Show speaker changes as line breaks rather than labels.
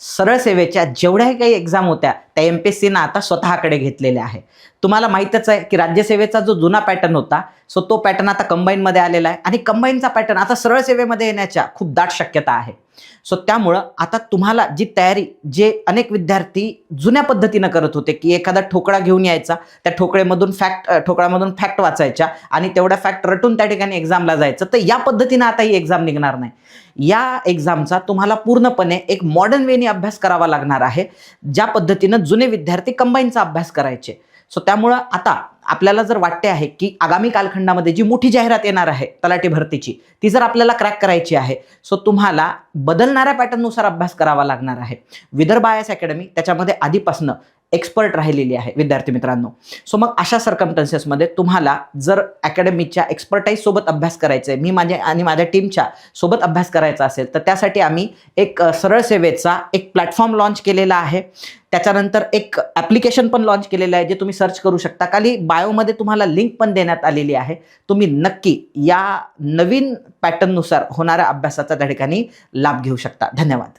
सरळ सेवेच्या जेवढ्याही काही एक्झाम होत्या त्या एम पी एस सीनं आता स्वतःकडे घेतलेल्या आहे तुम्हाला माहीतच आहे की राज्यसेवेचा जो जुना पॅटर्न होता सो तो पॅटर्न आता कंबाईनमध्ये आलेला आहे. आणि कंबाईनचा पॅटर्न आता सरळ सेवेमध्ये येण्याच्या खूप दाट शक्यता आहे. सो त्यामुळं आता तुम्हाला जी तयारी जे अनेक विद्यार्थी जुन्या पद्धतीनं करत होते की एखादा ठोकळा घेऊन यायचा त्या ठोकळेमधून फॅक्ट ठोकळ्यामधून फॅक्ट वाचायच्या आणि तेवढ्या फॅक्ट रटून त्या ठिकाणी एक्झामला जायचं तर या पद्धतीनं आता ही एक्झाम निघणार नाही. या एक्झामचा तुम्हाला पूर्णपणे एक मॉडर्न वेनी अभ्यास करावा लागणार आहे. ज्या पद्धतीनं जुने विद्यार्थी कंबाईनचा अभ्यास करायचे. सो त्यामुळं आता आपल्याला जर वाटते आहे की आगामी कालखंडामध्ये जी मोठी जाहिरात येणार आहे तलाठी भरतीची ती जर आपल्याला क्रॅक करायची आहे सो तुम्हाला बदलणाऱ्या पॅटर्ननुसार अभ्यास करावा लागणार आहे. विदर्भ आय एस अकॅडमी त्याच्यामध्ये आधीपासनं एक्सपर्ट राहिलेली आहे विद्यार्थी मित्रांनो. सो मग अशा सर्कमटन्सेसमध्ये तुम्हाला जर अकॅडमीच्या एक्सपर्टाईज सोबत अभ्यास करायचा आहे मी माझ्या आणि माझ्या टीमच्या सोबत अभ्यास करायचा असेल तर त्यासाठी आम्ही एक सरळ सेवेचा एक प्लॅटफॉर्म लॉन्च केलेला आहे. त्याच्यानंतर एक ॲप्लिकेशन पण लॉन्च केलेलं आहे जे तुम्ही सर्च करू शकता. खाली बायोमध्ये तुम्हाला लिंक पण देण्यात आलेली आहे. तुम्ही नक्की या नवीन पॅटर्ननुसार होणाऱ्या अभ्यासाचा त्या ठिकाणी लाभ घेऊ शकता. धन्यवाद.